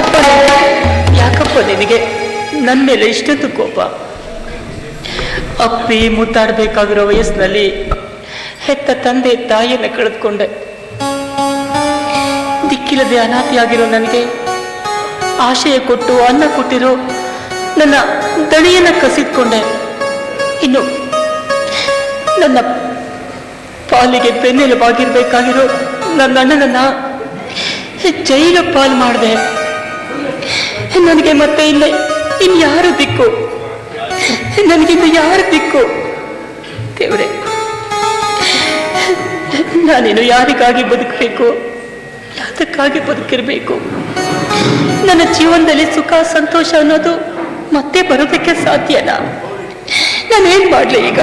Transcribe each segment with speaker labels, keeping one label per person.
Speaker 1: ಯಾಕಪ್ಪ? ಯಾಕಪ್ಪ ನಿನಗೆ? ನನ್ನ ಮೇಲೆ ಇಷ್ಟೊಂದು ಕೋಪ. ಅಪ್ಪಿ ಮುತ್ತಾಡಬೇಕಾಗಿರೋ ವಯಸ್ಸಿನಲ್ಲಿ ಹೆತ್ತ ತಂದೆ ತಾಯಿಯನ್ನ ಕಳೆದುಕೊಂಡೆ. ದಿಕ್ಕಿಲ್ಲದೆ ಅನಾಥಿಯಾಗಿರೋ ನನಗೆ ಆಶಯ ಕೊಟ್ಟು, ಅನ್ನ ಕೊಟ್ಟಿರೋ ನನ್ನ ದಣಿಯನ್ನ ಕಸಿದ್ಕೊಂಡೆ. ಇನ್ನು ನನ್ನ ಪಾಲಿಗೆ ಬೆನ್ನೆಲುಬಾಗಿರ್ಬೇಕಾಗಿರೋ ನನ್ನ ಅಣ್ಣನನ್ನ ಜೈಲು ಪಾಲು ಮಾಡಿದೆ. ನನಗೆ ಮತ್ತೆ ಇಲ್ಲ ಇನ್ಯಾರು ದಿಕ್ಕು? ನನಗಿಂದ ಯಾರು ದಿಕ್ಕು? ದೇವ್ರೆ ನಾನೇನು ಯಾರಿಗಾಗಿ ಬದುಕಬೇಕು? ಅದಕ್ಕಾಗಿ ಬದುಕಿರಬೇಕು. ನನ್ನ ಜೀವನದಲ್ಲಿ ಸುಖ, ಸಂತೋಷ ಅನ್ನೋದು ಮತ್ತೆ ಬರೋದಕ್ಕೆ ಸಾಧ್ಯನಾ? ನಾನೇನ್ ಮಾಡ್ಲಿ ಈಗ?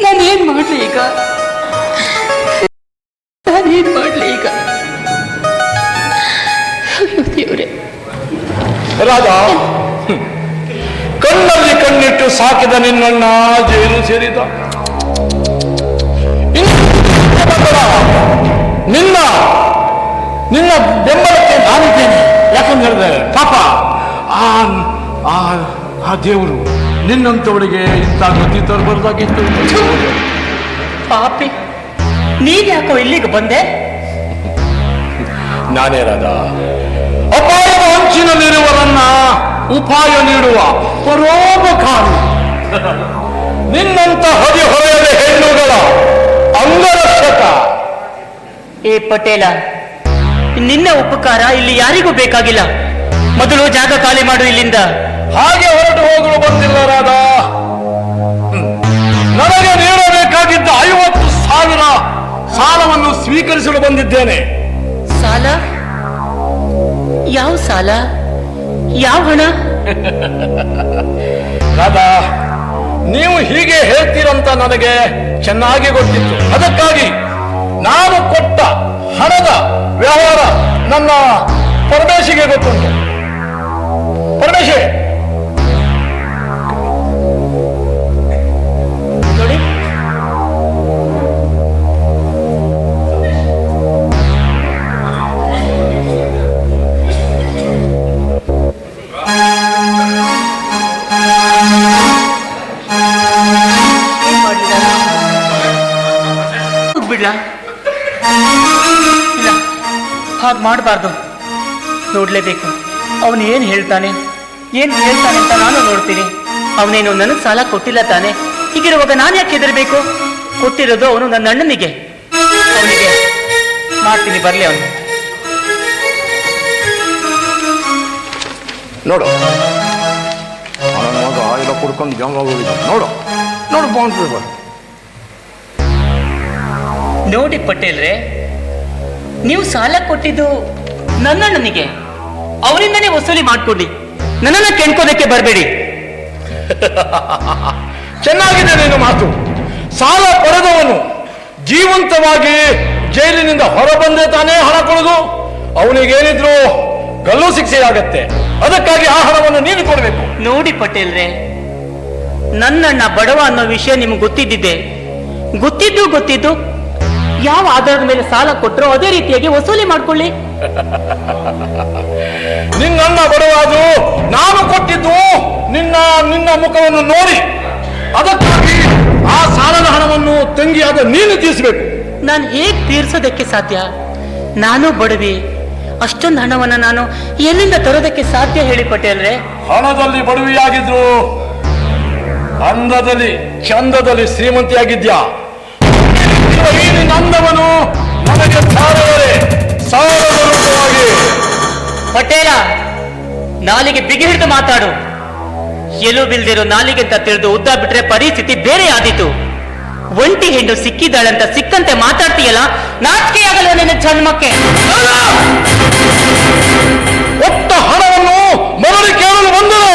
Speaker 1: ನಾನೇನ್ ಮಾಡ್ಲಿ ಈಗ?
Speaker 2: ರಾಧಾ. ಕಣ್ಣಲ್ಲಿ ಕಣ್ಣಿಟ್ಟು ಸಾಕಿದ ನಿನ್ನಣ್ಣ ಜೈಲು ಸೇರಿದ. ನಿನ್ನ ನಿನ್ನ ಬೆಂಬಲಕ್ಕೆ ನಾನಿದ್ದೇನೆ. ಯಾಕಂತ ಹೇಳಿದ್ರೆ ಪಾಪ ಆ ಆ ದೇವರು ನಿನ್ನಂತವಳಿಗೆ ಇಂಥ ಗತಿ ತರಬಾರ್ದಾಗಿತ್ತು
Speaker 1: ಪಾಪಿ. ನೀನ್ ಯಾಕೋ ಇಲ್ಲಿಗೆ ಬಂದೆ?
Speaker 2: ನಾನೇ ರಾಧ. ಅಪಾಯದ ಅಂಚಿನಲ್ಲಿರುವರನ್ನ ಉಪಾಯ ನೀಡುವ ಪರೋಪಕಾರಿ. ನಿನ್ನಂತ ಹದಿಹೊರೆಯದ ಹೆಣ್ಣುಗಳ ಅಂಗರಕ್ಷಕ.
Speaker 1: ಏ ಪಟೇಲ ನಿನ್ನ ಉಪಕಾರ ಇಲ್ಲಿ ಯಾರಿಗೂ ಬೇಕಾಗಿಲ್ಲ. ಮೊದಲು ಜಾಗ ಖಾಲಿ ಮಾಡು ಇಲ್ಲಿಂದ.
Speaker 2: ಹಾಗೆ ಹೊರಟು ಹೋಗಲು ಬಂದಿಲ್ಲ ರಾಧ. ನನಗೆ ನೀಡಬೇಕಾಗಿದ್ದ ಐವತ್ತು ಸಾವಿರ ಸಾಲವನ್ನು ಸ್ವೀಕರಿಸಲು ಬಂದಿದ್ದೇನೆ.
Speaker 1: ಸಾಲ? ಯಾವ ಹಣ?
Speaker 2: ರಾಧಾ, ನೀವು ಹೀಗೆ ಹೇಳ್ತೀರಂತ ನನಗೆ ಚೆನ್ನಾಗಿ ಗೊತ್ತಿತ್ತು. ಅದಕ್ಕಾಗಿ ನಾನು ಕೊಟ್ಟ ಹಣದ ವ್ಯವಹಾರ ನನ್ನ ಪರಮೇಶಿಗೆ ಗೊತ್ತುಂಟು. ಪರಮೇಶಿ
Speaker 1: ಹಾಗೆ ಮಾಡಬಾರ್ದು. ನೋಡಲೇಬೇಕು. ಅವನು ಏನು ಹೇಳ್ತಾನೆ? ಏನು ಹೇಳ್ತಾನೆ ಅಂತ ನಾನು ನೋಡ್ತೀನಿ. ಅವನೇನು ನನಗೆ ಸಾಲ ಕೊಟ್ಟಿಲ್ಲ ತಾನೆ? ಹೀಗಿರುವಾಗ ನಾನು ಯಾಕೆ ಹೆದರ್ಬೇಕು? ಕೊಟ್ಟಿರೋದು ಅವನು ನನ್ನ ಅಣ್ಣನಿಗೆ. ಅವನಿಗೆ. ಮಾಡ್ತೀನಿ ಬರಲಿ ಅವನು.
Speaker 2: ನೋಡು. ನನ್ನ ಮಗ ಎಲ್ಲ ಕುಡ್ಕೊಂಡು ಜಂಗ ನೋಡು. ನೋಡು ಬಾಂಡ್
Speaker 1: ನೋಡಿ ಪಟೇಲ್ರೆ ನೀವು ಸಾಲ ಕೊಟ್ಟಿದ್ದು ನನ್ನಣ್ಣನಿಗೆ. ಅವರಿಂದನೇ ವಸೂಲಿ ಮಾಡ್ಕೊಡಿ. ನನ್ನನ್ನ ಕೆಣ್ಕೋದಕ್ಕೆ ಬರಬೇಡಿ.
Speaker 2: ಚೆನ್ನಾಗಿದೆ ನಿನ್ನ ಮಾತು. ಸಾಲ ಪಡೆದವನು ಜೀವಂತವಾಗಿ ಜೈಲಿನಿಂದ ಹೊರಬಂದೇ ತಾನೇ ಹಣ ಕೊಡೋದು. ಅವನಿಗೇನಿದ್ರು ಗಲ್ಲು ಶಿಕ್ಷೆಯಾಗತ್ತೆ. ಅದಕ್ಕಾಗಿ ಆ ಹಣವನ್ನು ನೀನು ಕೊಡಬೇಕು.
Speaker 1: ನೋಡಿ ಪಟೇಲ್ರೆ ನನ್ನಣ್ಣ ಬಡವ ಅನ್ನೋ ವಿಷಯ ನಿಮ್ಗೆ ಗೊತ್ತಿದ್ದಿದೆ. ಗೊತ್ತಿದ್ದು ಗೊತ್ತಿದ್ದು ಯಾವ ಆಧಾರದ ಮೇಲೆ ಸಾಲ ಕೊಟ್ಟರು ಅದೇ ರೀತಿಯಾಗಿ ವಸೂಲಿ ಮಾಡ್ಕೊಳ್ಳಿ.
Speaker 2: ನಿನ್ನಣ್ಣ ಬಡವಾದು ನಾನು ಕೊಟ್ಟಿದ್ದು ನಿನ್ನ ನಿನ್ನ ಮುಖವನ್ನು ನೋಡಿ. ಅದಕ್ಕಾಗಿ ಆ ಸಾಲದ ಹಣವನ್ನು ತಂಗಿಯಾದ ನೀನು ತೀರಿಸಬೇಕು.
Speaker 1: ನಾನು ಹೇಗೆ ತೀರಿಸೋದಕ್ಕೆ ಸಾಧ್ಯ? ನಾನು ಬಡವಿ ಅಷ್ಟೊಂದು ಹಣವನ್ನು ನಾನು ಎಲ್ಲಿಂದ ತರೋದಕ್ಕೆ ಸಾಧ್ಯ ಹೇಳಿ ಪಟೇಲ್ರೆ?
Speaker 2: ಹಣದಲ್ಲಿ ಬಡವಿಯಾಗಿದ್ರು ಅಂದದಲ್ಲಿ ಚಂದದಲ್ಲಿ ಶ್ರೀಮಂತಿಯಾಗಿದ್ಯಾ? ಅಂದವನು ನನಗೆ ಸಾಲವರೆ ಸಾರದ ರೂಪವಾಗಿ
Speaker 1: ಪಟೇಲ ನಾಲಿಗೆ ಬಿಗಿ ಹಿಡಿದು ಮಾತಾಡು. ಎಲು ಬಿಲ್ದಿರೋ ನಾಲಿಗೆ ಅಂತ ತಿಳಿದು ಉದ್ದ ಬಿಟ್ರೆ ಪರಿಸ್ಥಿತಿ ಬೇರೆ ಆದಿತು. ಒಂಟಿ ಹೆಣ್ಣು ಸಿಕ್ಕಿದ್ದಾಳಂತ ಸಿಕ್ಕಂತೆ ಮಾತಾಡ್ತೀಯಲ್ಲ ನಾಚಿಕೆಯಾಗಲ್ಲ ನಿನ್ನ ಜನ್ಮಕ್ಕೆ?
Speaker 2: ಒಟ್ಟ ಹಣವನ್ನು ಮರಳಿ ಕೇಳಲು ಬಂದರೆ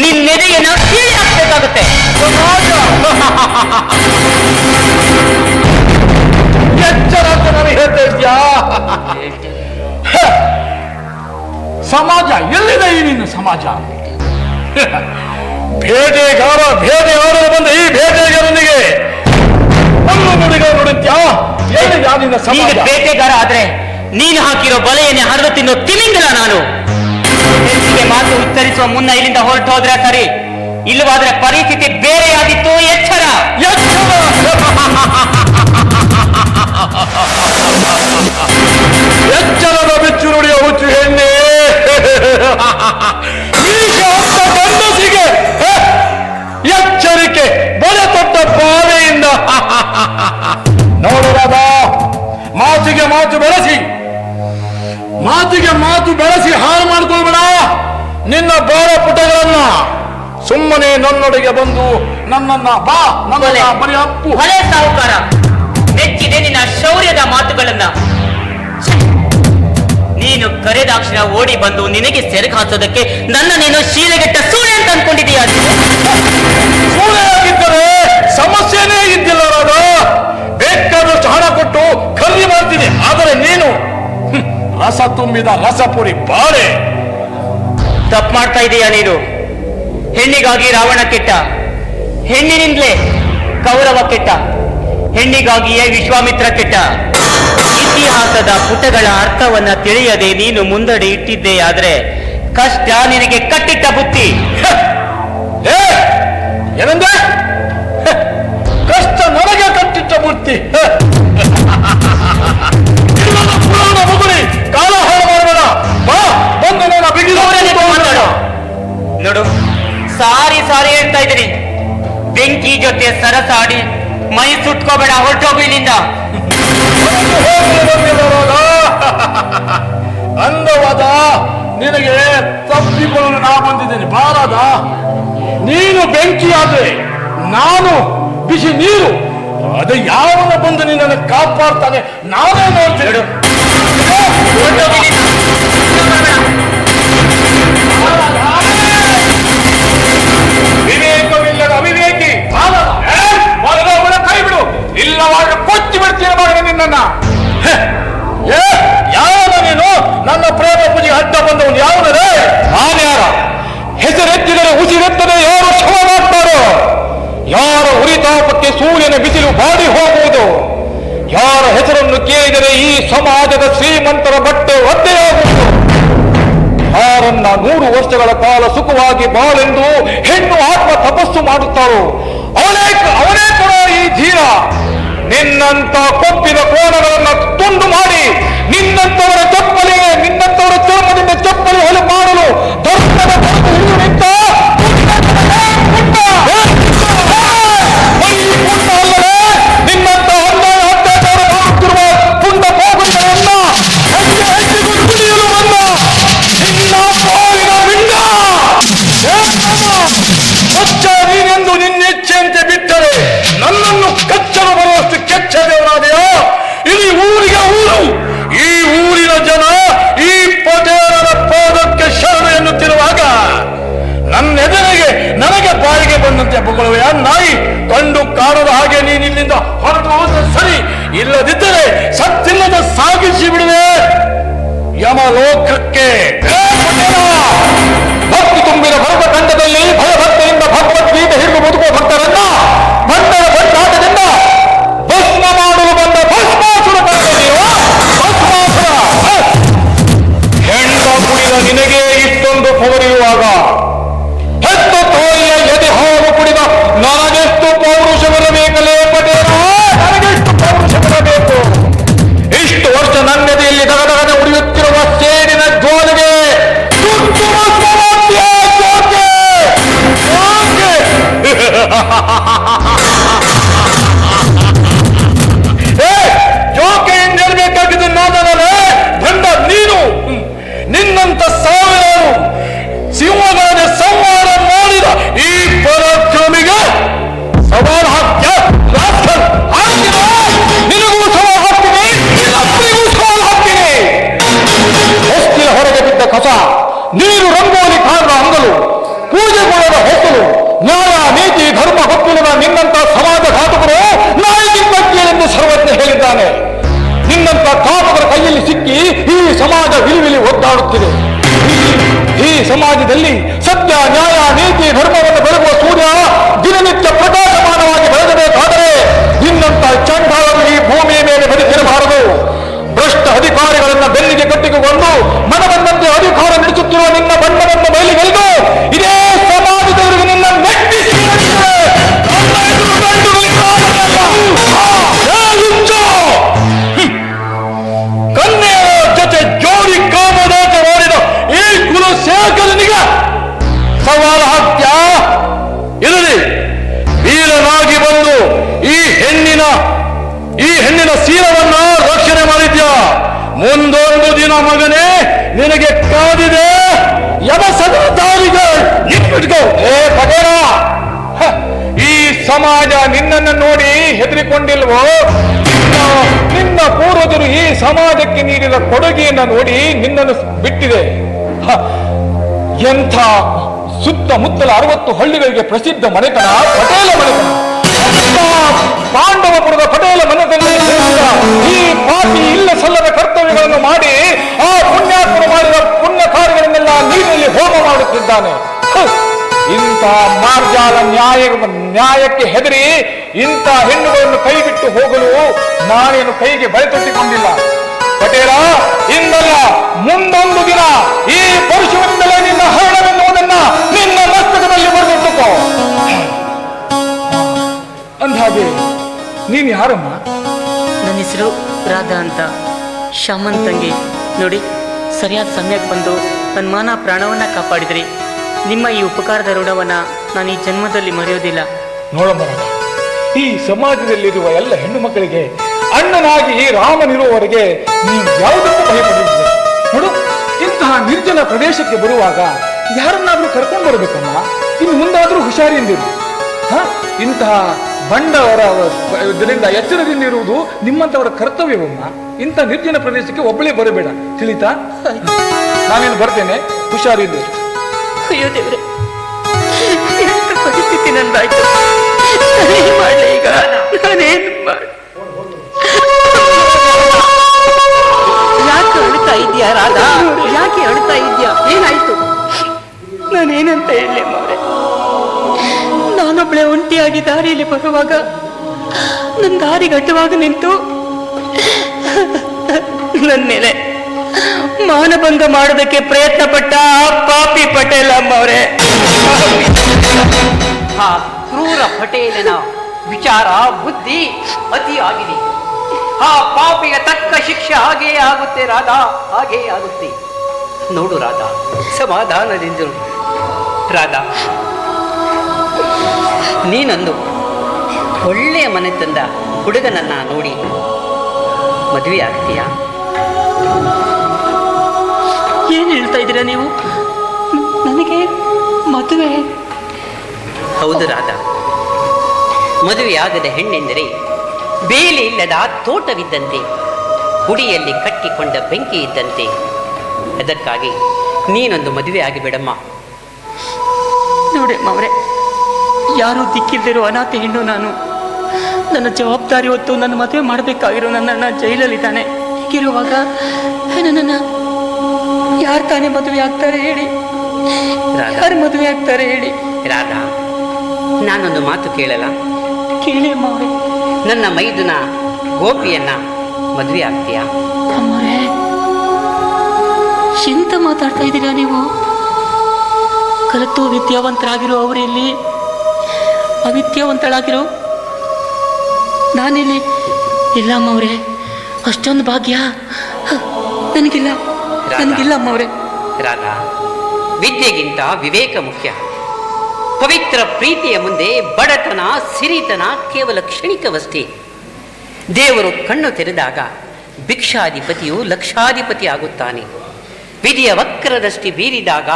Speaker 1: ನಿನ್ನೆದೆಯನ್ನ ಕೀಳಿ ಹಾಕ್ಬೇಕಾಗುತ್ತೆ
Speaker 2: ಸಮಾಜ ಎಲ್ಲಿದೆ ಈ ನಿನ್ನ ಸಮಾಜ? ಬೇಟೆಗಾರ ಬೇಟೆಗಾರರು ಬಂದ ಈ ನಿನ್ನ
Speaker 1: ನೀನು
Speaker 2: ಸಮಾಜ?
Speaker 1: ಆದ್ರೆ ನೀನು ಹಾಕಿರೋ ಬಲೆಯನ್ನೇ ಹರಿದು ತಿನ್ನೋ ತಿಮಿಂಗಲ ನಾನು. ಹೆಂಡತಿಗೆ ಮಾತು ಉಚ್ಚರಿಸುವ ಮುನ್ನ ಇಲ್ಲಿಂದ ಹೊರಟು ಹೋದ್ರೆ ಸರಿ? ಇಲ್ಲವಾದ್ರೆ ಪರಿಸ್ಥಿತಿ ಬೇರೆಯಾದಿತ್ತು ಎಚ್ಚರ?
Speaker 2: ಎಚ್ಚರದ ಬೆಚ್ಚು ನುಡಿಯ ಹುಚ್ಚು ಹೆಣ್ಣೆ. ಹೊತ್ತ ಗಂಡಸಿಗೆ ಎಚ್ಚರಿಕೆ, ಬಲೆ ತೊಟ್ಟ ಬಾವೆಯಿಂದ ನೋಡುವಾಗ ಮಾತಿಗೆ ಮಾತು ಬೆಳೆಸಿ. ಮಾತಿಗೆ ಮಾತು ಬೆಳೆಸಿ ಹಾಳು ಮಾಡ್ಕೊಳ್ಬೇಡ. ನಿನ್ನ ಬಾಳ ಪುಟಗಳನ್ನ ಸುಮ್ಮನೆ ನನ್ನೊಡೆಗೆ ಬಂದು ನನ್ನನ್ನ ಬಾ ನನ್ನ ಬರೀ ಅಪ್ಪು.
Speaker 1: ಭಲೆ ಸಾಹುಕಾರ. ಮೆಚ್ಚಿದೆ ನಿನ್ನ ಶೌರ್ಯದ ಮಾತುಗಳನ್ನ. ನೀನು ಕರೆದಾಕ್ಷಣ ಓಡಿ ಬಂದು ನಿನಗೆ ಸೆರಗು ಹಾಸೋದಕ್ಕೆ ನನ್ನ ನೀನು ಶೀಲೆಗೆಟ್ಟ ಸೂಳೆ ಅಂತ ಅನ್ಕೊಂಡಿದೀಯ
Speaker 2: ಸೂಳೆಯಾಗಿದ್ದರೆ ಸಮಸ್ಯೆನೇ ಇದ್ದಿಲ್ಲ ಬೇಕಾದಷ್ಟು ಹಣ ಕೊಟ್ಟು ರಸ ತುಂಬಿದ ರಸಪುರಿ ಬಾಳೆ.
Speaker 1: ತಪ್ಪು ಮಾಡ್ತಾ ಇದೀಯ ನೀನು. ಹೆಣ್ಣಿಗಾಗಿ ರಾವಣ ಕೆಟ್ಟ. ಹೆಣ್ಣಿನಿಂದಲೇ ಕೌರವ ಕೆಟ್ಟ. ಹೆಣ್ಣಿಗಾಗಿಯೇ ವಿಶ್ವಾಮಿತ್ರ ಕೆಟ್ಟ. ಇತಿಹಾಸದ ಪುಟಗಳ ಅರ್ಥವನ್ನ ತಿಳಿಯದೆ ನೀನು ಮುಂದಡಿ ಇಟ್ಟಿದ್ದೆ ಆದ್ರೆ ಕಷ್ಟ ನಿನಗೆ ಕಟ್ಟಿಟ್ಟ ಬುತ್ತಿ
Speaker 2: ಏನಂದ್ರೆ ಕಷ್ಟ ನನಗೆ ಕಟ್ಟಿಟ್ಟ ಬುತ್ತಿ
Speaker 1: ನೋಡು ಸಾರಿ ಸಾರಿ ಹೇಳ್ತಾ ಇದ್ದೀನಿ. ಬೆಂಕಿ ಜೊತೆ ಸರಸಾಡಿ ಮೈ ಸುಟ್ಕೋಬೇಡ ಹೊರಟೋಗು ಇಲ್ಲಿಂದ.
Speaker 2: ಅಂದವಾದ ನಿನಗೆ ತಪ್ಪಿಕೊಳ್ಳಲು ನಾ ಬಂದಿದ್ದೇನೆ. ಬಾರದ ನೀನು ಬೆಂಕಿ ಆದ್ರೆ ನಾನು ಬಿಸಿ ನೀರು. ಅದು ಯಾವನ ಬಂದು ನಿನ್ನನ್ನು ಕಾಪಾಡ್ತಾನೆ? ನಾನೇ ನೋಡ್ತೇನೆ. ಏ ಯಾವನ ನೀನು? ನನ್ನ ಪ್ರೇಮ ಪೂಜೆಗೆ ಅಡ್ಡ ಬಂದವನು ಯಾವನೇ ನಾನ್ಯಾರ ಹೆಸರೆತ್ತಿದರೆ ಉಸಿರೆತ್ತದೆ, ಯಾರು ಶವ ಮಾಡ್ತಾರೋ? ಯಾರ ಉರಿತಾಪಕ್ಕೆ ಸೂರ್ಯನ ಬಿಸಿಲು ಬಾಡಿ ಹೋಗುವುದು? ಯಾರ ಹೆಸರನ್ನು ಕೇಳಿದರೆ ಈ ಸಮಾಜದ ಶ್ರೀಮಂತರ ಬಟ್ಟೆ ಒದ್ದೆಯಾಗುವುದು ಯಾರನ್ನ ನೂರು ವರ್ಷಗಳ ಕಾಲ ಸುಖವಾಗಿ ಬಾಳೆಂದು ಹೆಣ್ಣು ಆತ್ಮ ತಪಸ್ಸು ಮಾಡುತ್ತಾರೋ? ಅವನೇ ಅವನೇ ಕೂಡ ಈ ಧೀರ. ನಿನ್ನಂತ ಕೊಬ್ಬಿನ ಕೋಣಗಳನ್ನು ತುಂಡು ಮಾಡಿ ನಿನ್ನಂತವರ ಚಪ್ಪಲಿಗೆ, ನಿನ್ನಂತವರ ಚರ್ಮದಿಂದ ಚಪ್ಪಲಿ ಹೊಲು ಮಾಡಲು ಬರೆದು ಹಿಡಿದು ನಿಂತ ಕಂಡು ಕಾಣದ ಹಾಗೆ ನೀನು ಇಲ್ಲಿಂದ ಹೊರಟು ಹೋದ್ರೆ ಸರಿ. ಇಲ್ಲದಿದ್ದರೆ ಸತ್ತಿಲ್ಲದ ಸಾಗಿಸಿ ಬಿಡುವೆ. ಯಮಲೋಕಕ್ಕೆ ಮಗನೇ ನಿನಗೆ ಕಾದಿದೆ. ಯಮ ಏ ಈ ಸಮಾಜ ನಿನ್ನನ್ನು ನೋಡಿ ಹೆದರಿಕೊಂಡಿಲ್ವೋ? ನಿನ್ನ ಪೂರ್ವಜರು ಈ ಸಮಾಜಕ್ಕೆ ನೀಡಿದ ಕೊಡುಗೆಯನ್ನ ನೋಡಿ ನಿನ್ನನ್ನು ಬಿಟ್ಟಿದೆ. ಎಂಥ ಸುತ್ತಮುತ್ತಲ ಅರವತ್ತು ಹಳ್ಳಿಗಳಿಗೆ ಪ್ರಸಿದ್ಧ ಮನೆತನ ಪಟೇಲ ಮನೆತನ. ಪಾಂಡವಪುರದ ಪಟೇಲ ಮನದಲ್ಲಿ ಈ ಪಾಪಿ ಇಲ್ಲ ಸಲ್ಲದ ಕರ್ತವ್ಯಗಳನ್ನು ಮಾಡಿ ಆ ಪುಣ್ಯಾತ್ಮರು ಮಾಡಿದ ಪುಣ್ಯ ಕಾರ್ಯಗಳನ್ನೆಲ್ಲ ನೀರಿನಲ್ಲಿ ಹೋಮ ಮಾಡುತ್ತಿದ್ದಾನೆ! ಇಂಥ ಮಾರ್ಜಾಲ ನ್ಯಾಯ ನ್ಯಾಯಕ್ಕೆ ಹೆದರಿ ಇಂಥ ಹೆಣ್ಣುಗಳನ್ನು ಕೈಬಿಟ್ಟು ಹೋಗಲು ನಾನೇನು ಕೈಗೆ ಬಳೆತೊಟ್ಟಿಕೊಂಡಿಲ್ಲ ಪಟೇಲ, ಇಂದಲ್ಲ, ಮುಂದೊಂದು ದಿನ ಯಾರಮ್ಮ?
Speaker 1: ನನ್ನ ಹೆಸರು ರಾಧಾ ಅಂತ. ಶಾಮನ್ ತಂಗಿ. ನೋಡಿ ಸರಿಯಾದ ಸಮಯಕ್ಕೆ ಬಂದು ನನ್ನ ಮಾನ ಪ್ರಾಣವನ್ನ ಕಾಪಾಡಿದ್ರಿ. ನಿಮ್ಮ ಈ ಉಪಕಾರದ ಋಣವನ್ನ ನಾನು ಈ ಜನ್ಮದಲ್ಲಿ ಮರೆಯೋದಿಲ್ಲ.
Speaker 2: ನೋಡಮ್ಮ ಈ ಸಮಾಜದಲ್ಲಿರುವ ಎಲ್ಲ ಹೆಣ್ಣು ಮಕ್ಕಳಿಗೆ ಅಣ್ಣನಾಗಿ ಈ ರಾಮನಿರುವವರೆಗೆ ನೀವು ಯಾವುದಕ್ಕೂ ಭಯಪಡುವುದಿಲ್ಲ ನೋಡು ಇಂತಹ ನಿರ್ಜನ ಪ್ರದೇಶಕ್ಕೆ ಬರುವಾಗ ಯಾರನ್ನಾದ್ರೂ ಕರ್ಕೊಂಡು ಬರಬೇಕಮ್ಮ? ಇನ್ನು ಮುಂದಾದ್ರೂ ಹುಷಾರಿಯಿಂದಿರು ಇಂತಹ ಬಂಡವರ ಇದರಿಂದ ಎಚ್ಚರದಿಂದಿರುವುದು ನಿಮ್ಮಂತವರ ಕರ್ತವ್ಯವಮ್ಮ. ಇಂಥ ನಿರ್ಜನ ಪ್ರದೇಶಕ್ಕೆ ಒಬ್ಬಳೇ ಬರಬೇಡ. ತಿಳಿತಾ? ನಾನೇನು ಬರ್ತೇನೆ? ಹುಷಾರಿದ್ದೆ
Speaker 1: ಅಯ್ಯೋ ದೇವ್ರೆ. ಎಂತ ಪರಿಸ್ಥಿತಿ ನಂದಾಯ್ತು? ನಾನೇನ್ ಮಾಡ್ಲಿ ಈಗ. ನಾನೇನ್
Speaker 3: ಯಾಕೆ ಅಳ್ತಾ ಇದ್ಯಾ ರಾಧಾ? ಯಾಕೆ ಅಳ್ತಾ ಇದೀಯಾ ಏನಾಯ್ತು?
Speaker 1: ನಾನೇನಂತ ಹೇಳಿ ಮಾರೆ ನಾನೊಬ್ಳೆ ಒಂಟಿಯಾಗಿ ದಾರಿಯಲ್ಲಿ ಬರುವಾಗ ನನ್ನ ದಾರಿ ಗಟ್ಟುವಾಗ ನಿಂತು ನನ್ನ ಮೇಲೆ ಮಾನಭಂಗ ಮಾಡೋದಕ್ಕೆ ಪ್ರಯತ್ನ ಪಟ್ಟ ಪಾಪಿ ಪಟೇಲ್ ಅಮ್ಮವ್ರೆ.
Speaker 3: ಆ ಕ್ರೂರ ಪಟೇಲನ ವಿಚಾರ, ಬುದ್ಧಿ ಅತಿ ಆಗಿದೆ ಆ ಪಾಪಿಗೆ ತಕ್ಕ ಶಿಕ್ಷೆ ಹಾಗೇ ಆಗುತ್ತೆ ರಾಧಾ, ಹಾಗೇ ಆಗುತ್ತೆ. ನೋಡು ರಾಧಾ ಸಮಾಧಾನದಿಂದ ರಾಧಾ ನೀನೊಂದು ಒಳ್ಳೆಯ ಮನೆ ತಂದ ಹುಡುಗನನ್ನ ನೋಡಿ ಮದುವೆ ಆಗ್ತೀಯಾ?
Speaker 1: ಏನು ಹೇಳ್ತಾ ಇದ್ದೀರಾ ನೀವು? ನನಗೆ ಮದುವೆ
Speaker 3: ಹೌದು ರಾಧ. ಮದುವೆಯಾಗದ ಹೆಣ್ಣೆಂದರೆ ಬೇಲಿ ಇಲ್ಲದ ತೋಟವಿದ್ದಂತೆ ಹುಡಿಯಲ್ಲಿ ಕಟ್ಟಿಕೊಂಡ ಬೆಂಕಿ ಇದ್ದಂತೆ. ಅದಕ್ಕಾಗಿ ನೀನೊಂದು ಮದುವೆ ಆಗಿಬಿಡಮ್ಮ
Speaker 1: ನೋಡಿ ಅವರೇ ಯಾರು ದಿಕ್ಕಿದ್ದಿರೋ ಅನಾಥ ಹೆಣ್ಣು ನಾನು. ನನ್ನ ಜವಾಬ್ದಾರಿ ಹೊತ್ತು ನನ್ನ ಮದುವೆ ಮಾಡಬೇಕಾಗಿರೋ ನನ್ನ ಜೈಲಲ್ಲಿದ್ದಾನೆ. ಹೀಗಿರುವಾಗ ನನ್ನ ಯಾರು ತಾನೇ ಮದುವೆ ಆಗ್ತಾರೆ ಹೇಳಿ? ಯಾರು ಮದುವೆ ಆಗ್ತಾರೆ ಹೇಳಿ?
Speaker 3: ರಾಧಾ ನಾನೊಂದು ಮಾತು ಕೇಳಲ್ಲ?
Speaker 1: ಕೇಳಿ ಅಮ್ಮವ್ರೆ.
Speaker 3: ನನ್ನ ಮೈದುನ ಗೋಪಿಯನ್ನ ಮದುವೆ ಆಗ್ತೀಯಾ?
Speaker 1: ಎಂತ ಮಾತಾಡ್ತಾ ಇದ್ದೀರಾ ನೀವು? ಕಲಿತು ವಿದ್ಯಾವಂತರಾಗಿರೋ ಅವರಲ್ಲಿ ಅವಿದ್ಯಾವಂತಳಾಗಿರೋ? ನಾನಿಲ್ಲಿ ಇಲ್ಲ ಅಮ್ಮವ್ರೆ. ಅಷ್ಟೊಂದು ಭಾಗ್ಯ. ನನಗಿಲ್ಲ. ನನಗಿಲ್ಲ ಅಮ್ಮವ್ರೆ.
Speaker 3: ರಾಧಾ ವಿದ್ಯೆಗಿಂತ ವಿವೇಕ ಮುಖ್ಯ. ಪವಿತ್ರ ಪ್ರೀತಿಯ ಮುಂದೆ ಬಡತನ ಸಿರಿತನ ಕೇವಲ ಕ್ಷಣಿಕವಷ್ಟೇ. ದೇವರು ಕಣ್ಣು ತೆರೆದಾಗ ಭಿಕ್ಷಾಧಿಪತಿಯು ಲಕ್ಷಾಧಿಪತಿ ಆಗುತ್ತಾನೆ. ವಿಧಿಯ ವಕ್ರದಷ್ಟಿ ಬೀರಿದಾಗ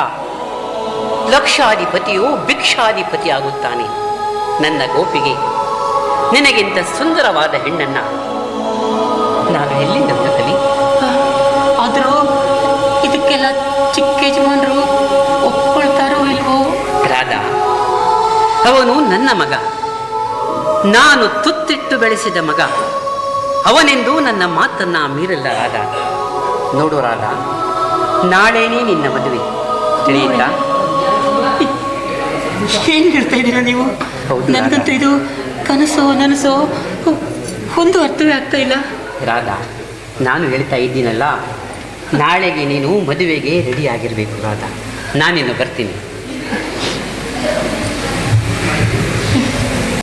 Speaker 3: ಲಕ್ಷಾಧಿಪತಿಯು ಭಿಕ್ಷಾಧಿಪತಿ ಆಗುತ್ತಾನೆ. ನನ್ನ ಗೋಪಿಗೆ. ನಿನಗಿಂತ ಸುಂದರವಾದ ಹೆಣ್ಣನ್ನ ನಾನು ಎಲ್ಲಿಂದ ಹುಡುಕಲಿ
Speaker 1: ಆದರೂ ಇದಕ್ಕೆಲ್ಲ ಚಿಕ್ಕ ಯಜಮಾನರು ಒಪ್ಕೊಳ್ತಾರೋ ಇಲ್ವೋ?
Speaker 3: ರಾಧಾ ಅವನು ನನ್ನ ಮಗ. ನಾನು ತುತ್ತಿಟ್ಟು ಬೆಳೆಸಿದ ಮಗ. ಅವನೆಂದು ನನ್ನ ಮಾತನ್ನ ಮೀರಲ್ಲ ರಾಧ. ನೋಡು ರಾಧ ನಾಳೆನೇ ನಿನ್ನ ಮದುವೆ. ತಿಳಿಯುತ್ತಾ?
Speaker 1: ಏನ್ ಹೇಳ್ತಾ ಇದ್ದೀರಾ ನೀವು? ನನಗಂತೂ ಇದು ಕನಸೋ ನನಸೋ ಒಂದು ಅರ್ಥವೇ ಆಗ್ತಾ ಇಲ್ಲ.
Speaker 3: ರಾಧಾ ನಾನು ಹೇಳ್ತಾ ಇದ್ದೀನಲ್ಲ ನಾಳೆಗೆ ನೀನು ಮದುವೆಗೆ ರೆಡಿ ಆಗಿರಬೇಕು ರಾಧಾ. ನಾನಿನ್ನು ಬರ್ತೀನಿ.